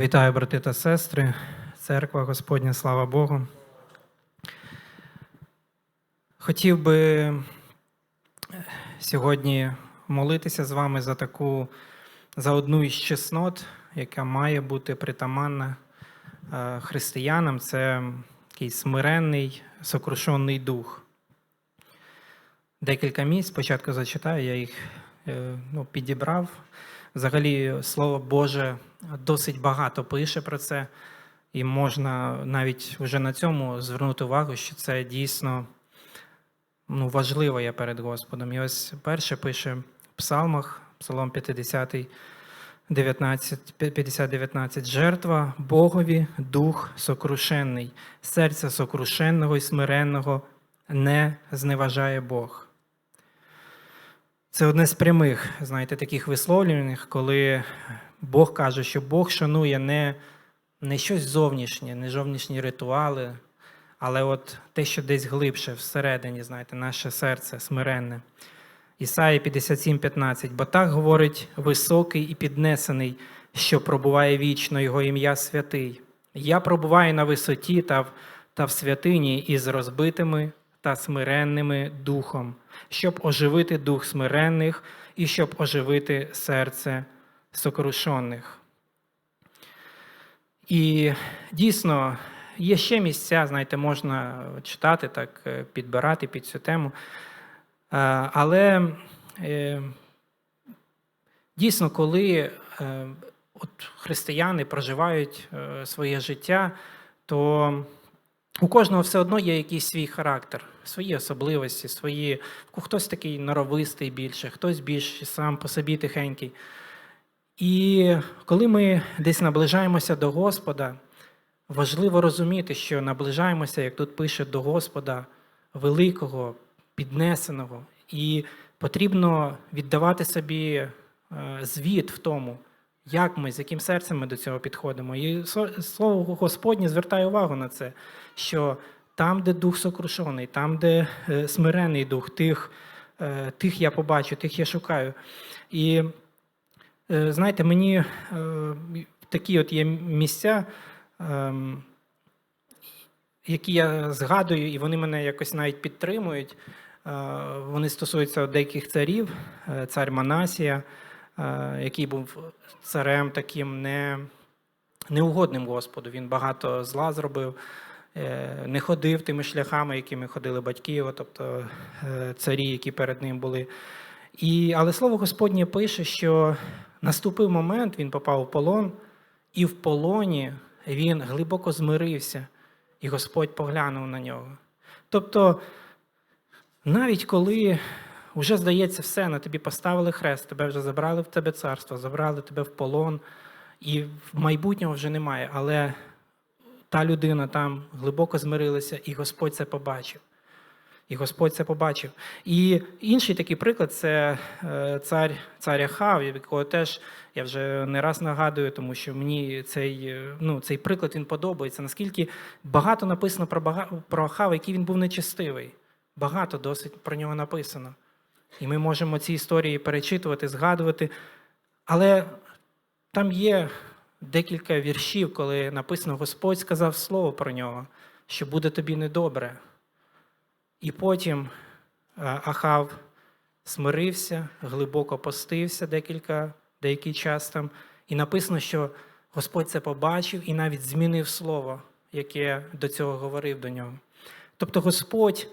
Вітаю, брати та сестри, церква Господня, слава Богу. Хотів би е, сьогодні молитися з вами за таку, за одну із чеснот, яка має бути притаманна е, християнам. Це такий смиренний, сокрушений дух. Декілька місць, спочатку зачитаю, я їх е, ну, підібрав. Взагалі, Слово Боже досить багато пише про це, і можна навіть вже на цьому звернути увагу, що це дійсно ну, важливо є перед Господом. І ось перше пише в Псалмах, Псалом 50, 19, 50, 19. Жертва Богові дух сокрушенний, серця сокрушенного і смиренного не зневажає Бог. Це одне з прямих, знаєте, таких висловлювань, коли Бог каже, що Бог шанує не, не щось зовнішнє, не зовнішні ритуали, але от те, що десь глибше всередині, знаєте, наше серце смиренне. Ісаї 57,15. Бо так говорить високий і піднесений, що пробуває вічно Його ім'я святий. Я пробуваю на висоті та в, та в святині із розбитими та смиренними духом, щоб оживити дух смиренних і щоб оживити серце сокрушених. І дійсно є ще місця, знаєте, можна читати, так, е, підбирати під цю тему. Е, Але е, дійсно, коли от християни проживають своє життя, то у кожного все одно є якийсь свій характер, свої особливості, свої. Хтось такий норовистий більше, хтось більш сам по собі тихенький. І коли ми десь наближаємося до Господа, важливо розуміти, що наближаємося, як тут пише, до Господа великого, піднесеного, і потрібно віддавати собі е, звіт в тому, як ми, з яким серцем ми до цього підходимо. І слово Господнє звертає увагу на це, що там, де дух сокрушений, там, де е, смирений дух, тих, е, тих я побачу, тих я шукаю. І е, знаєте, мені такі от є місця, ем, які я згадую, і вони мене якось навіть підтримують. Вони стосуються деяких царів, цар Манасія, який був царем таким не, неугодним Господу. Він багато зла зробив, е, не ходив тими шляхами, якими ходили батьки, тобто е, царі, які перед ним були. І, але слово Господнє пише, що наступив момент, він попав у полон, і в полоні він глибоко змирився, і Господь поглянув на нього. Тобто, навіть коли вже здається все, на тобі поставили хрест, тебе вже забрали в тебе царство, забрали тебе в полон, і майбутнього вже немає. Але та людина там глибоко змирилася, і Господь це побачив. І Господь це побачив. І інший такий приклад це е, цар, цар Ахав, якого теж я вже не раз нагадую, тому що мені цей, е, ну, цей приклад він подобається. Наскільки багато написано про, про Ахава, який він був нечестивий. Багато досить про нього написано. І ми можемо ці історії перечитувати, згадувати. Але там є декілька віршів, коли написано: Господь сказав слово про нього, що буде тобі недобре. І потім е, Ахав смирився, глибоко постився декілька, деякий час там. І написано, що Господь це побачив і навіть змінив слово, яке до цього говорив до нього. Тобто Господь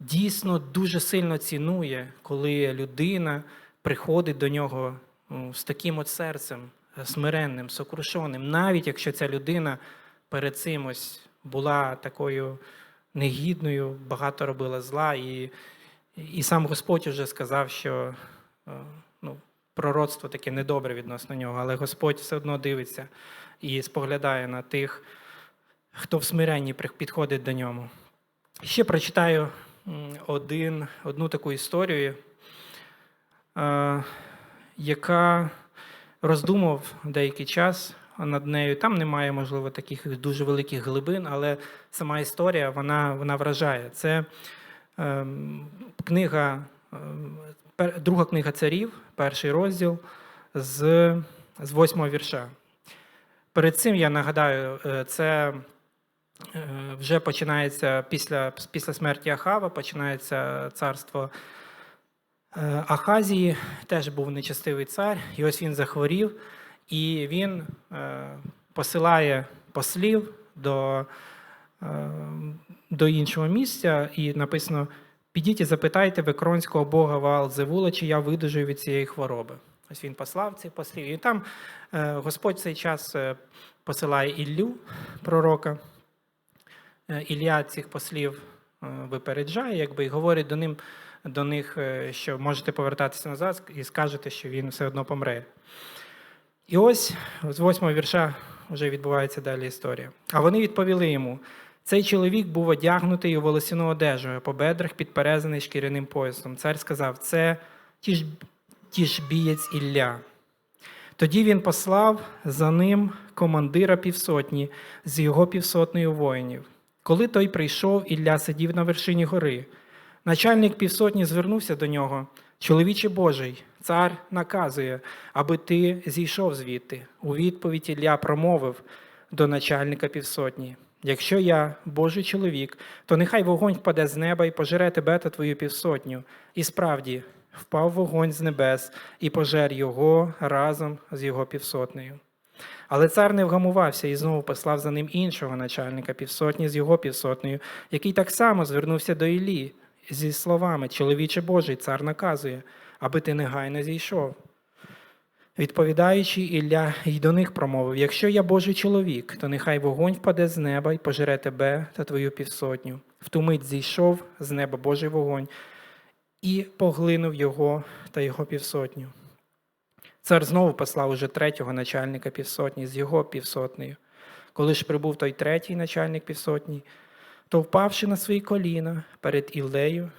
дійсно дуже сильно цінує, коли людина приходить до нього ну, з таким от серцем, е, смиренним, сокрушеним, навіть якщо ця людина перед цим ось була такою негідною, багато робила зла, і, і сам Господь вже сказав, що е, ну, пророцтво таке недобре відносно нього, але Господь все одно дивиться і споглядає на тих, хто в смиренні підходить до ньому. Ще прочитаю один, одну таку історію, е, яка роздумав деякий час над нею. Там немає, можливо, таких дуже великих глибин, але сама історія вона, вона вражає. Це ем, книга, ем, друга книга царів, перший розділ з, восьмого вірша. перед цим я нагадаю, е, це е, вже починається після, після смерті Ахава, починається царство е, Ахазії, теж був нечестивий цар, і ось він захворів, і він е, посилає послів до, е, до іншого місця, і написано: підіть і запитайте викронського бога Ваалзевула, чи я видужую від цієї хвороби. Ось він послав цих послів. І там е, Господь цей час е, посилає Іллю, пророка. Е, Ілля цих послів е, випереджає, якби і говорить до, ним, до них, е, що можете повертатися назад і скажете, що він все одно помре. І ось з восьмого вірша вже відбувається далі історія. А вони відповіли йому: цей чоловік був одягнутий у волосяну одежу, по бедрах підперезаний шкіряним поясом. Цар сказав: це тіж, тішбієць Ілля. Тоді він послав за ним командира півсотні з його півсотнею воїнів. Коли той прийшов, Ілля сидів на вершині гори. Начальник півсотні звернувся до нього. Чоловіче Божий, цар наказує, аби ти зійшов звідти. У відповідь Ілля промовив до начальника півсотні: Якщо я Божий чоловік, то нехай вогонь впаде з неба і пожере тебе та твою півсотню. І справді впав вогонь з небес і пожер його разом з його півсотнею. Але цар не вгамувався і знову послав за ним іншого начальника півсотні з його півсотнею, який так само звернувся до Іллі зі словами Чоловіче Божий, цар наказує, аби ти негайно зійшов. Відповідаючи, Ілля й до них промовив: Якщо я Божий чоловік, то нехай вогонь впаде з неба і пожере тебе та твою півсотню. В ту мить зійшов з неба Божий вогонь і поглинув його та його півсотню. Цар знову послав уже третього начальника півсотні з його півсотнею. Коли ж прибув той третій начальник півсотні, то, впавши на свої коліна перед Іллею,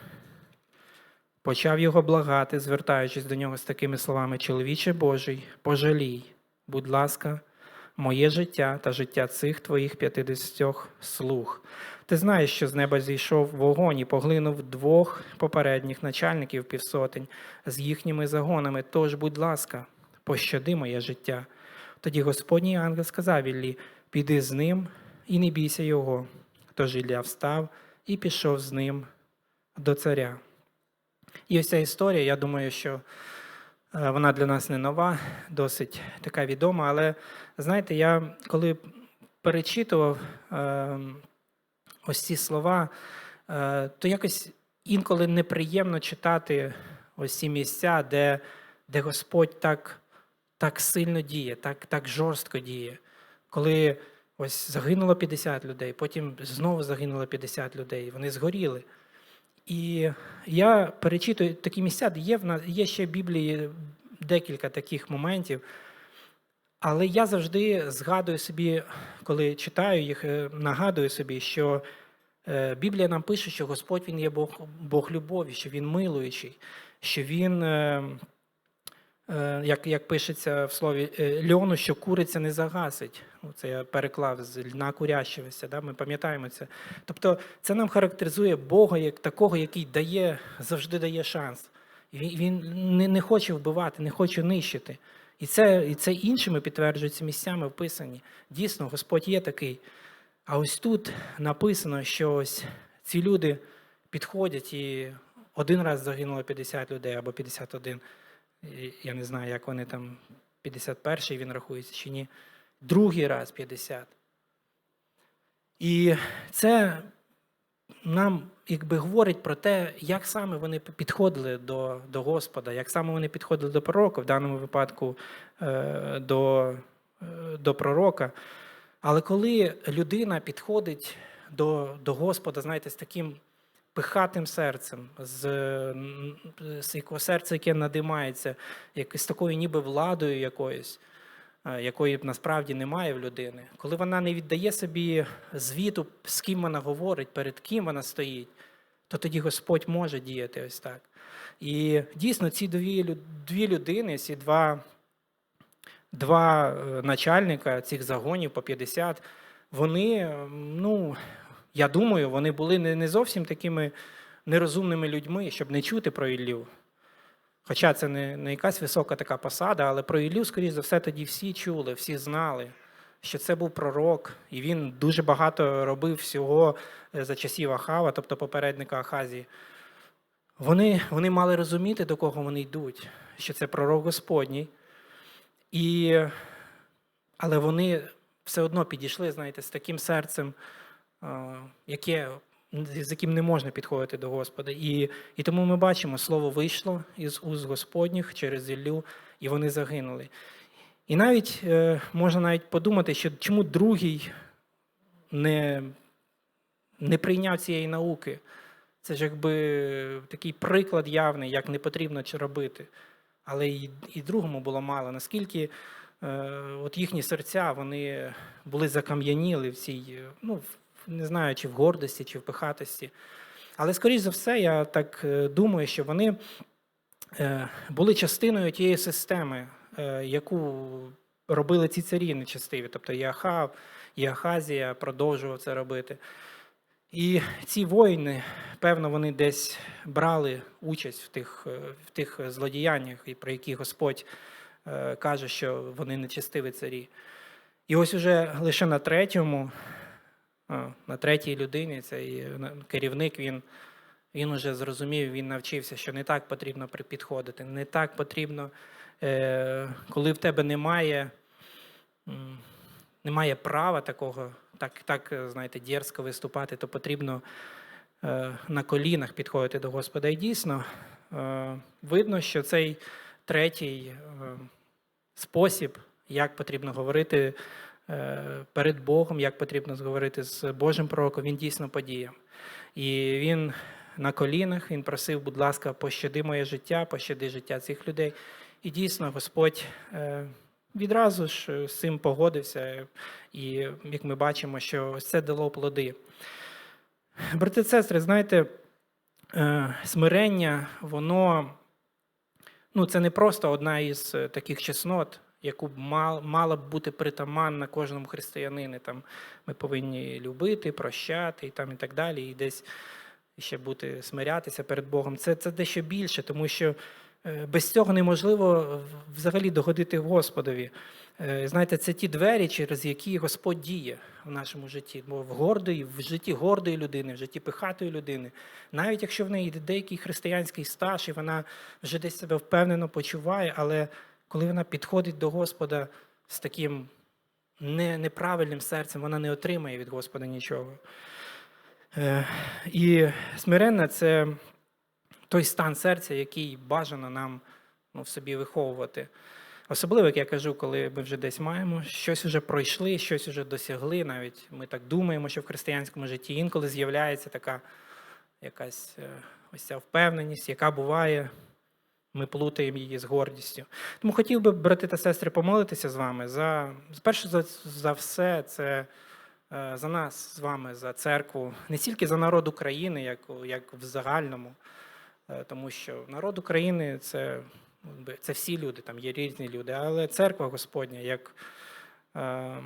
почав його благати, звертаючись до нього з такими словами: Чоловіче Божий, пожалій, будь ласка, моє життя та життя цих твоїх п'ятидесятьох слуг. Ти знаєш, що з неба зійшов вогонь і поглинув двох попередніх начальників півсотень з їхніми загонами. Тож, будь ласка, пощади моє життя. Тоді Господній ангел сказав Іллі, піди з ним і не бійся його. Тож Ілля встав і пішов з ним до царя. І ось ця історія, я думаю, що е, вона для нас не нова, досить така відома. Але знаєте, я коли перечитував е, ось ці слова, е, то якось інколи неприємно читати ось ці місця, де, де Господь так, так сильно діє, так, так жорстко діє. Коли ось загинуло 50 людей, потім знову загинуло 50 людей, вони згоріли. І я перечитую такі місця, де є в нас є ще в Біблії декілька таких моментів. Але я завжди згадую собі, коли читаю їх, е, нагадую собі, що е, Біблія нам пише, що Господь Він є Бог, Бог любові, що Він милуючий, що Він, е, як, як пишеться в слові е, льону, що куриця не загасить. Це я переклав з льна курящогося, да? ми пам'ятаємо це. Тобто це нам характеризує Бога як такого, який дає, завжди дає шанс. Він, він не, не хоче вбивати, не хоче нищити. І це, і це іншими підтверджується місцями вписані. Дійсно, Господь є такий. А ось тут написано, що ось ці люди підходять і один раз загинуло 50 людей або 51. Я не знаю, як вони там 51-й він рахується чи ні. Другий раз 50. І це нам якби говорить про те, як саме вони підходили до, до Господа, як саме вони підходили до пророка, в даному випадку е, до, е, до пророка. Але коли людина підходить до, до Господа, знаєте, з таким пихатим серцем, з, з якого серця, яке надимається, як, з такою ніби владою якоюсь, е, якої насправді немає в людини, коли вона не віддає собі звіту, з ким вона говорить, перед ким вона стоїть, то тоді Господь може діяти ось так. І дійсно ці дві, дві людини, ці два, два е, начальника цих загонів по 50, вони, ну, я думаю, вони були не, зовсім такими нерозумними людьми, щоб не чути про Іллю. Хоча це не, не якась висока така посада, але про Іллю, скоріш за все, тоді всі чули, всі знали. що це був пророк, і він дуже багато робив всього е, за часів Ахава, тобто попередника Ахазії. Вони, вони мали розуміти, до кого вони йдуть, що це пророк Господній. І, але вони все одно підійшли, знаєте, з таким серцем, яке, з яким не можна підходити до Господа. І, і тому ми бачимо, слово вийшло із уст Господніх через Іллю, і вони загинули. І навіть е, можна навіть подумати, що чому другий не, не прийняв цієї науки. Це ж якби такий приклад явний, як не потрібно робити. Але і, і другому було мало. Наскільки е, от їхні серця вони були закам'яніли в цій, ну, не знаю, чи в гордості, чи в пихатості. Але, скоріш за все, я так е, думаю, що вони е, були частиною тієї системи, е, яку робили ці царі нечестиві. Тобто і Ахазія продовжував це робити. І ці воїни, певно, вони десь брали участь в тих, в тих злодіяннях, про які Господь каже, що вони нечестиві царі. І ось уже лише на третьому, на третій людині, цей е, керівник, він, він уже зрозумів, він навчився, що не так потрібно підходити, не так потрібно, е, коли в тебе немає. немає права такого, так, так е, знаєте, дерзко виступати, то потрібно на колінах підходити до Господа. І дійсно видно, що цей третій спосіб, як потрібно говорити перед Богом, як потрібно говорити з Божим пророком, він дійсно подіяв. І він на колінах він просив, будь ласка, пощади моє життя, пощади життя цих людей. І дійсно Господь е, відразу ж е, з цим погодився, і як ми бачимо, що ось це дало плоди. Брати сестри, знаєте, е, смирення, воно ну, це не просто одна із е, таких чеснот, яку б мал- мала б бути притаманна кожному християнині. Там ми повинні любити, прощати і там і так далі, і десь ще бути смирятися перед Богом. Це, це дещо більше, тому що е, без цього неможливо взагалі догодити Господові. Е, Знаєте, це ті двері, через які Господь діє в нашому житті. Бо в гордої, в житті гордої людини, в житті пихатої людини, навіть якщо в неї деякий християнський стаж, і вона вже десь себе впевнено почуває, але коли вона підходить до Господа з таким не, неправильним серцем, вона не отримає від Господа нічого. Е, І смиренна це той стан серця, який бажано нам ну, в собі виховувати. Особливо, як я кажу, коли ми вже десь маємо, щось вже пройшли, щось вже досягли. Навіть ми так думаємо, що в християнському житті інколи з'являється така якась е, ось ця впевненість, яка буває, ми плутаємо її з гордістю. Тому хотів би, брати та сестри, помолитися з вами за перше за, за все, це е, за нас з вами, за церкву, не тільки за народ України, як, як в загальному, е, тому що народ України це, ну, це всі люди, там є різні люди, але церква Господня, як е,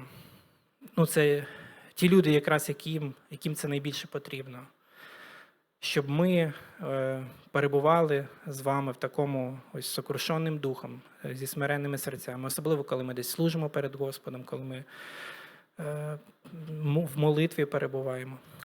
ну, це ті люди, якраз яким, яким це найбільше потрібно. Щоб ми е, перебували з вами в такому ось сокрушенним духом, е, зі смиренними серцями, особливо коли ми десь служимо перед Господом, коли ми е, в молитві перебуваємо.